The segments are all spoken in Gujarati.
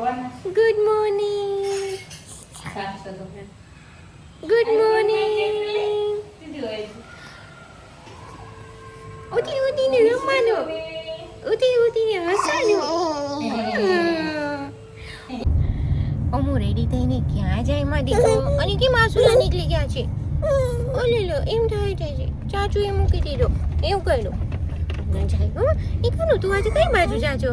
ગુડ મોર્નિંગ ગુડ મોર્નિંગ ઉઠી, ઉઠીને રમવાનું. ઉઠી, ઉઠીને હસવાનું અમુ રેડી થઈને ક્યાં જાય માં દીકરો? અને કેમ માસુલા નીકળી ગયા છે? ઓલે લો, એમ થાય છે ચાચુ એ મૂકી દીધો. એવું કર્યું. ના જાય હો. એ કનું? તું આજે કઈ બાજુ જાજો?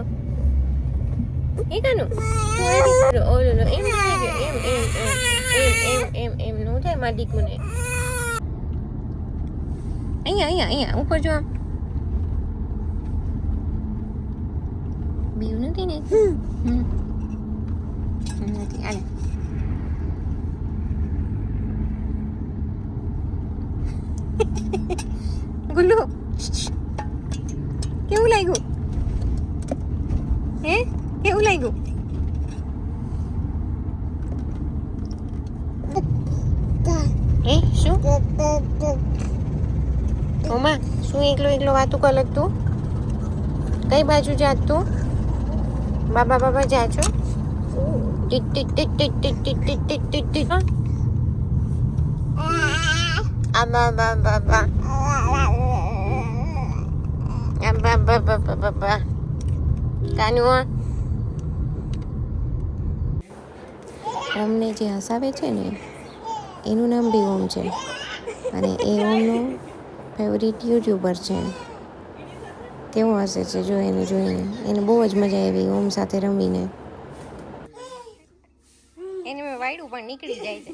ini kan ini ada all lo ini ada m m m m m m m. No dah mandi kune iya iya iya aku cuma biu nanti ni. Hmm. hmm. Nanti ada. Gulu Kau lagi થઈ ગયું શું ઓમા શું એકલો એકલો વાતું કલક તું કઈ બાજુ જાત તું બાબા બાબા જા છો આબા બાબા બા બા બાબા બાબા કાનુઆ અમને જે હસાવે છે ને એનું નામ બી ઓમ છે. અને એ ઓમનો ફેવરિટ યુટ્યુબર છે. કેવો હસે છે જો એને જોઈને. એને બહુ જ મજા આવી ઓમ સાથે રમીને. એને મેં વાયડું પણ નીકળી જાય છે.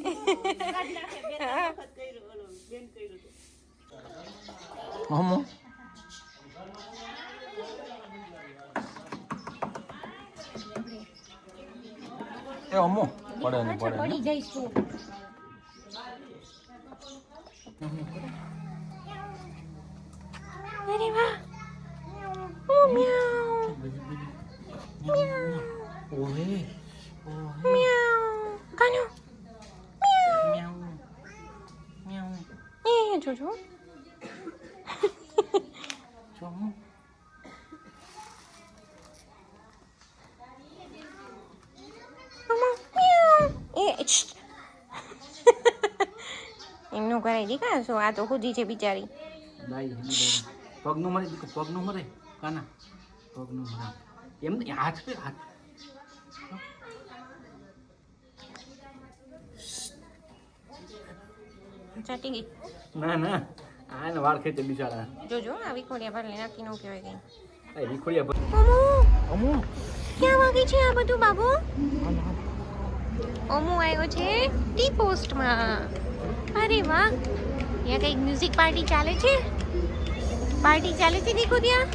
અમો પડે ને પડે ને. પડી જઈશ તું અરે વાહ ઓ મ્યાઉ ઓહે મ્યાઉ કાનો મ્યાઉ મ્યાઉ એ જોજો જો એ. એમનું કરાઈ દીકા શું આ તો ખુદી છે બિચારી. પગનું મરે દીકરો પગનું મરે? કાના? પગનું મરે. એમ હાથ પે હાથ. ચાટી ગઈ? ના ના. આ ને વાળ ખેંચે બિચારા. જોજો આ વિખોડિયા ભરલી નાખી નો કહેવાય ગઈ વિખોડિયા પર અમુ! અમો? ક્યાં વાગે છે આ બધું બાબુ? અમુ આવ્યો છે ટી પોસ્ટમાં. અરે વાહ. ત્યાં કંઈક મ્યુઝિક પાર્ટી ચાલે છે? પાર્ટી ચાલે છે દીકુ ત્યાં?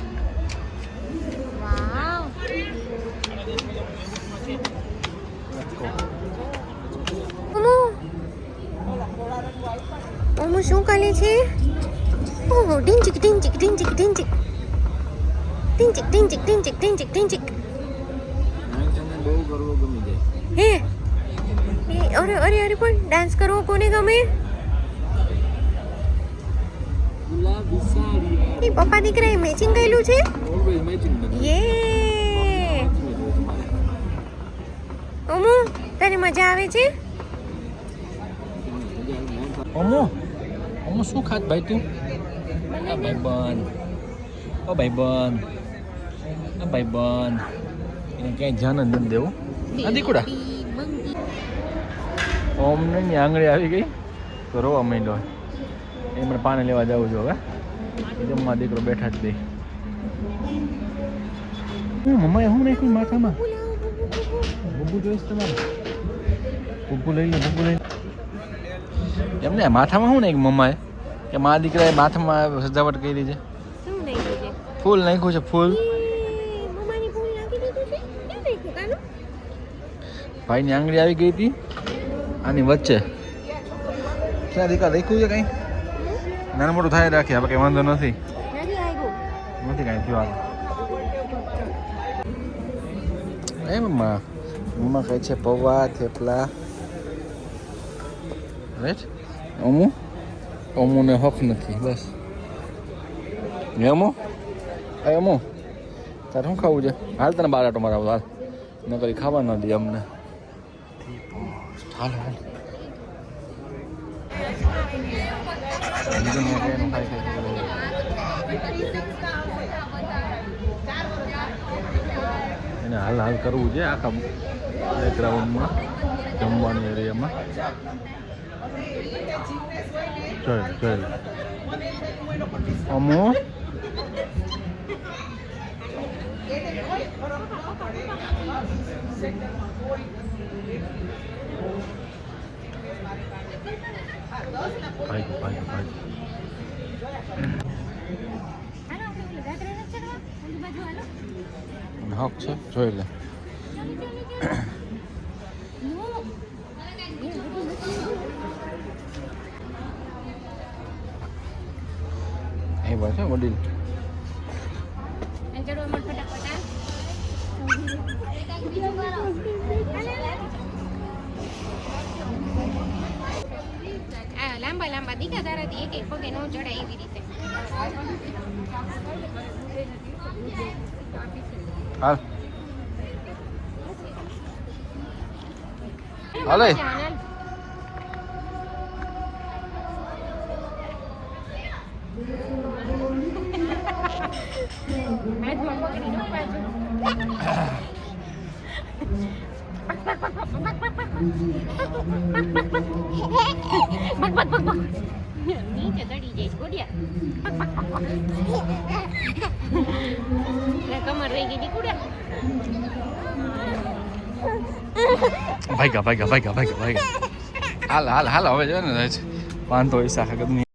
અમુ. શું કરે છે? ઓહો ઢીંચીક ઢીંચીક ઢીંચીક ઢીંચીક. ઢીંચીક ઢીંચીક ઢીંચીક ઢીંચીક ઢીંચીક. બહુ કરવો ગમી જાય. હે? અરે અરે અરે પણ ડાન્સ કરવો કોને ગમે? એ પપ્પા દીકરાએ મેચિંગ કરેલું છે? યે ઓમુ તને મજા આવે છે? અમુ અમુ શું ખાત ભાઈ તું? આ ભાઈ બન ઓ ભાઈ બન આ ભાઈ બન એને ક્યાંય ધ્યાન જ નથી દેવું. આ દીકુડા. ઓમને ની આંગળી આવી ગઈ. તો રોવા માંડ્યો. એ મને પાણી લેવા જવું છું હવે. જમવા દીકરો બેઠા જ દે હું મમ્માએ શું નાખ્યું માથામાં? બબ્બુ જોઈશ તમારે. બબ્બુ લઈ લે બબ્બુ લઈ એમને માથામાં શું નાખ્યું મમ્માએ? કે મારા દીકરાએ માથામાં સજાવટ કરી છે? ફૂલ નાખ્યું છે ફૂલ. ભાઈની આંગળી આવી ગઈ હતી. આની વચ્ચે. ક્યાં દીકરા દેખ્યું છે કંઈ? નાનું મોટું થાય રાખીએ આપણે કંઈ વાંધો નથી. નથી કાંઈ થયું આગળ એ મમ્મા મમ્મા કહે છે પૌવા થેપલા. રાઈટ અમુ? અમુને હક નથી બસ. અમુ? એ અમુ તારે શું ખાવું છે? હાલ તને બાર આટો મારા હાલ. નકરી ખાવા ન દે અમને. હાલ હાલ એનું હાલ હાલ કરવું છે આખા બેકગ્રાઉન્ડમાં જમવાની એરિયામાં ચાલ ચાલ અમો? ભાઈ ભાઈ ભાઈ હાલો આપણે ઓલી ગાત્રે નથી ચડવા ઓલી બાજુ હાલો હક છે જોઈ લે એ વાત છે વડીલ લાંબા લાંબા દીકા તારાથી એક એક પગે નો ચડે એવી રીતે. હાલ. હાલે. નીચે ચડી ભાઈ ગોડિયા કમર રહી ગઈ કુડ્યા ભાગ્યા ભાગ્યા હાલ હાલ હાલ, હવે છે ને વાંધો ઈસા ખગત